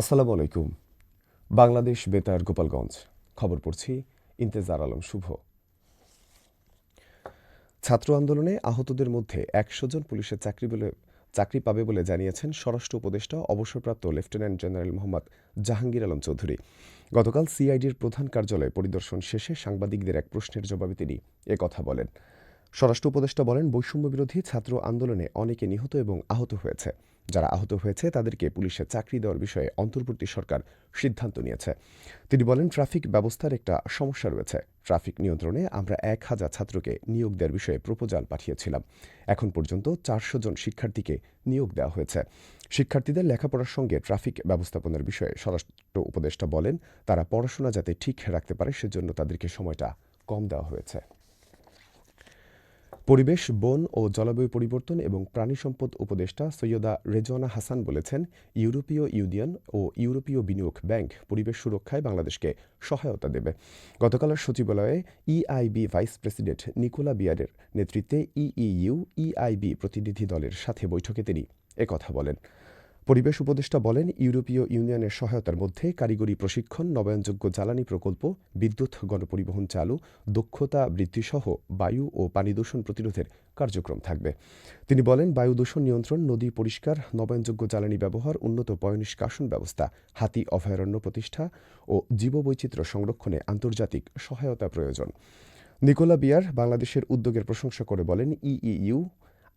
আসসালামু আলাইকুম। বাংলাদেশ বেতার, গোপালগঞ্জ। খবর পড়ছি ইন্তেজার আলম শুভ। ছাত্র আন্দোলনে আহতদের মধ্যে একশো জন পুলিশের চাকরি বলে, চাকরি পাবে বলে জানিয়েছেন স্বরাষ্ট্র উপদেষ্টা, অবসরপ্রাপ্ত লেফটেন্যান্ট জেনারেল মোহাম্মদ জাহাঙ্গীর আলম চৌধুরী। গতকাল সিআইডির প্রধান কার্যালয়ে পরিদর্শন শেষে সাংবাদিকদের এক প্রশ্নের জবাবে তিনি কথা বলেন। স্বরাষ্ট্র উপদেষ্টা বলেন বৈষম্য বিরোধী ছাত্র আন্দোলনে অনেকে নিহত এবং আহত হয়েছে। যারা আহত হয়েছে, তাদেরকে পুলিশে চাকরি দেওয়ার বিষয়ে অন্তর্বর্তী সরকার সিদ্ধান্ত নিয়েছে। তিনি বলেন, ট্রাফিক ব্যবস্থার একটা সমস্যা রয়েছে। ট্রাফিক নিয়ন্ত্রণে আমরা এক হাজার ছাত্রকে নিয়োগ দেওয়ার বিষয়ে প্রপোজাল পাঠিয়েছিলাম। এখন পর্যন্ত চারশো জন শিক্ষার্থীকে নিয়োগ দেওয়া হয়েছে। শিক্ষার্থীদের লেখাপড়ার সঙ্গে ট্রাফিক ব্যবস্থাপনার বিষয়ে স্বরাষ্ট্র উপদেষ্টা বলেন, তারা পড়াশোনা যাতে ঠিক রাখতে পারে, সেজন্য তাদেরকে সময়টা কম দেওয়া হয়েছে। পরিবেশ, বন ও জলবায়ু পরিবর্তন এবং প্রাণী সম্পদ উপদেষ্টা সৈয়দা রেজওয়ানা হাসান বলেছেন, ইউরোপীয় ইউনিয়ন ও ইউরোপীয় বিনিয়োগ ব্যাংক পরিবেশ সুরক্ষায় বাংলাদেশকে সহায়তা দেবে। গতকাল সচিবালয়ে ইআইবি ভাইস প্রেসিডেন্ট নিকোলা বিয়ারের নেতৃত্বে ইইউ ইআইবি প্রতিনিধি দলের সাথে বৈঠকে তিনি একথা বলেন। পরিবেশ উপদেষ্টা বলেন, ইউরোপীয় ইউনিয়নের সহায়তার মধ্যে কারিগরি প্রশিক্ষণ, নবায়নযোগ্য জ্বালানি প্রকল্প, বিদ্যুৎ গণপরিবহন চালু, দক্ষতা বৃদ্ধিসহ বায়ু ও পানি দূষণ প্রতিরোধের কার্যক্রম থাকবে। তিনি বলেন, বায়ু দূষণ নিয়ন্ত্রণ, নদী পরিষ্কার, নবায়নযোগ্য জ্বালানি ব্যবহার, উন্নত পয়নিষ্কাশন ব্যবস্থা, হাতি অভয়ারণ্য প্রতিষ্ঠা ও জীববৈচিত্র্য সংরক্ষণে আন্তর্জাতিক সহায়তা প্রয়োজন। নিকোলা বিয়ার বাংলাদেশের উদ্যোগের প্রশংসা করে বলেন ইইউ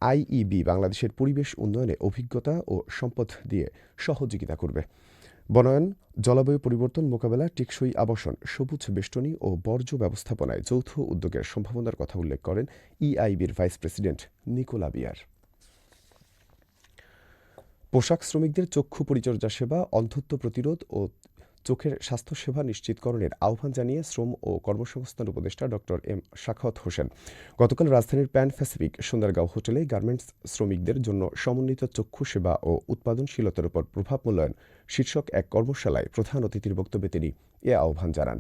আইইবি বাংলাদেশের পরিবেশ উন্নয়নে অভিজ্ঞতা ও সম্পদ দিয়ে সহযোগিতা করবে। বনায়ন, জলবায়ু পরিবর্তন মোকাবেলা, টেকসই আবাসন, সবুজ বেষ্টনী ও বর্জ্য ব্যবস্থাপনায় যৌথ উদ্যোগের সম্ভাবনার কথা উল্লেখ করেন ইআইবির ভাইস প্রেসিডেন্ট নিকোলা বিয়ার। পোশাক শ্রমিকদের চক্ষু পরিচর্যা সেবা, অন্ধত্ব প্রতিরোধ ও চোখের স্বাস্থ্যসেবা নিশ্চিতকরণের আহ্বান জানিয়ে শ্রম ও কর্মসংস্থান উপদেষ্টা ডক্টর এম শাখাওয়াত হোসেন। গতকাল রাজধানীর প্যান প্যাসিফিক সুন্দরগাঁও হোটেলে গার্মেন্টস শ্রমিকদের জন্য সমন্বিত চক্ষু সেবা ও উৎপাদনশীলতার উপর প্রভাব মূল্যায়ন শীর্ষক এক কর্মশালায় প্রধান অতিথির বক্তব্যে তিনি এ আহ্বান জানান।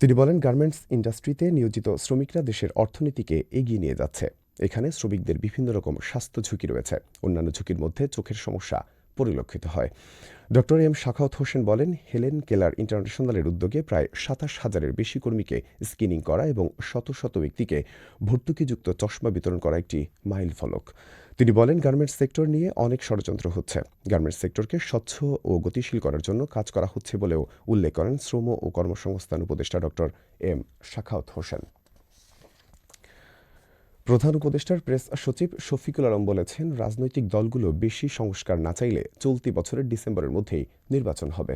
তিনি বলেন, গার্মেন্টস ইন্ডাস্ট্রিতে নিয়োজিত শ্রমিকরা দেশের অর্থনীতিকে এগিয়ে নিয়ে যাচ্ছে। এখানে শ্রমিকদের বিভিন্ন রকম স্বাস্থ্য ঝুঁকি রয়েছে। অন্যান্য ঝুঁকির মধ্যে চোখের সমস্যা পরিলক্ষিত হয়। ডক্টর এম শাখাওয়াত হোসেন বলেন, হেলেন কেলার ইন্টারন্যাশনালের উদ্যোগে প্রায় সাতাশ হাজারের বেশি কর্মীকে স্ক্রিনিং করা এবং শত শত ব্যক্তিকে ভর্তুকিযুক্ত চশমা বিতরণ করা একটি মাইল ফলক তিনি বলেন, গার্মেন্টস সেক্টর নিয়ে অনেক ষড়যন্ত্র হচ্ছে। গার্মেন্টস সেক্টরকে স্বচ্ছ ও গতিশীল করার জন্য কাজ করা হচ্ছে বলেও উল্লেখ করেন শ্রম ও কর্মসংস্থান উপদেষ্টা ডক্টর এম শাখাওয়াত হোসেন। প্রধান উপদেষ্টার প্রেস সচিব শফিকুল আলম বলেছেন, রাজনৈতিক দলগুলো বেশি সংস্কার না চাইলে চলতি বছরের ডিসেম্বরের মধ্যেই নির্বাচন হবে।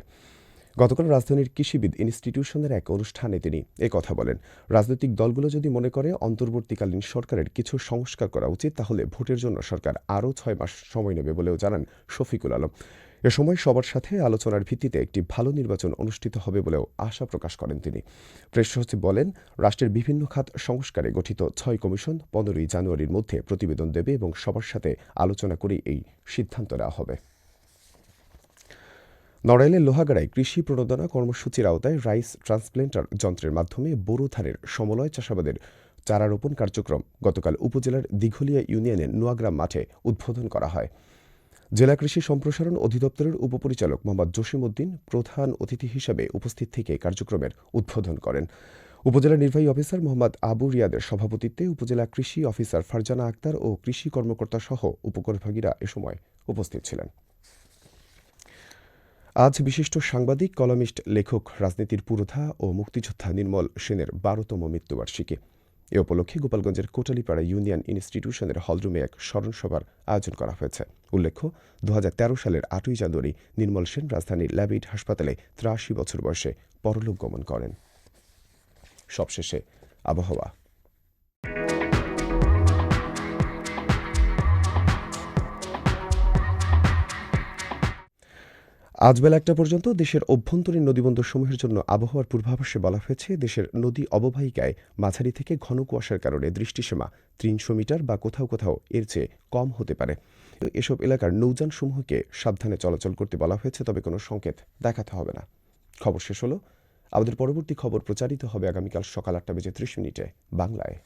গতকাল রাজধানীর কৃষিবিদ ইনস্টিটিউশনের এক অনুষ্ঠানে তিনি কথা বলেন, রাজনৈতিক দলগুলো যদি মনে করে অন্তর্বর্তীকালীন সরকারের কিছু সংস্কার করা উচিত, তাহলে ভোটের জন্য সরকার আরও ছয় মাস সময় নেবে বলেও জানান শফিকুল আলম। এ সময় সবার সাথে আলোচনার ভিত্তিতে একটি ভালো নির্বাচন অনুষ্ঠিত হবে বলেও আশা প্রকাশ করেন তিনি। প্রেস সচিব বলেন, রাষ্ট্রের বিভিন্ন খাত সংস্কারে গঠিত ছয় কমিশন পনেরোই জানুয়ারির মধ্যে প্রতিবেদন দেবে এবং সবার সাথে আলোচনা করে এই সিদ্ধান্ত নেওয়া হবে। নড়াইলের লোহাগাড়ায় কৃষি প্রণোদনা কর্মসূচির আওতায় রাইস ট্রান্সপ্লেন্টার যন্ত্রের মাধ্যমে বোরো ধানের সমলয় চাষাবাদের চারা রোপণ কার্যক্রম গতকাল উপজেলার দিঘলিয়া ইউনিয়নের নোয়াগ্রাম মাঠে উদ্বোধন করা হয়। জেলা কৃষি সম্প্রসারণ অধিদপ্তরের উপপরিচালক মোহাম্মদ জসিম উদ্দিন প্রধান অতিথি হিসেবে উপস্থিত থেকে কার্যক্রমের উদ্বোধন করেন। উপজেলা নির্বাহী অফিসার মোহাম্মদ আবু রিয়াদের সভাপতিত্বে উপজেলা কৃষি অফিসার ফারজানা আক্তার ও কৃষি কর্মকর্তা সহ উপকরভাগীরা এ সময় উপস্থিত ছিলেন। আজ বিশিষ্ট সাংবাদিক, কলামিস্ট, লেখক, রাজনীতির পুরোধা ও মুক্তিযোদ্ধা নির্মল সেনের বারোতম মৃত্যুবার্ষিকী। এ উপলক্ষে গোপালগঞ্জের কোটালীপাড়া ইউনিয়ন ইনস্টিটিউশনের হলরুমে এক স্মরণসভার আয়োজন করা হয়েছে। উল্লেখ্য দু হাজার তেরো সালের আটই জানুয়ারি নির্মল সেন রাজধানীর ল্যাবিড হাসপাতালে ত্রাশি বছর বয়সে পরলোক গমন করেন। সবশেষে আবহাওয়া। আজ বেলা একটা পর্যন্ত দেশের অভ্যন্তরীণ নদীবন্দরসমূহের জন্য আবহাওয়ার পূর্বাভাসে বলা হয়েছে, দেশের নদী অববাহিকায় মাঝারি থেকে ঘন কুয়াশার কারণে দৃষ্টিসীমা তিনশো মিটার বা কোথাও কোথাও এর চেয়ে কম হতে পারে। এসব এলাকার নৌযানসমূহকে সাবধানে চলাচল করতে বলা হয়েছে, তবে কোনো সংকেত দেখাতে হবে না। খবর শেষ হলো। আমাদের পরবর্তী খবর প্রচারিত হবে আগামীকাল সকাল আটটা বেজে ত্রিশ মিনিটে বাংলায়।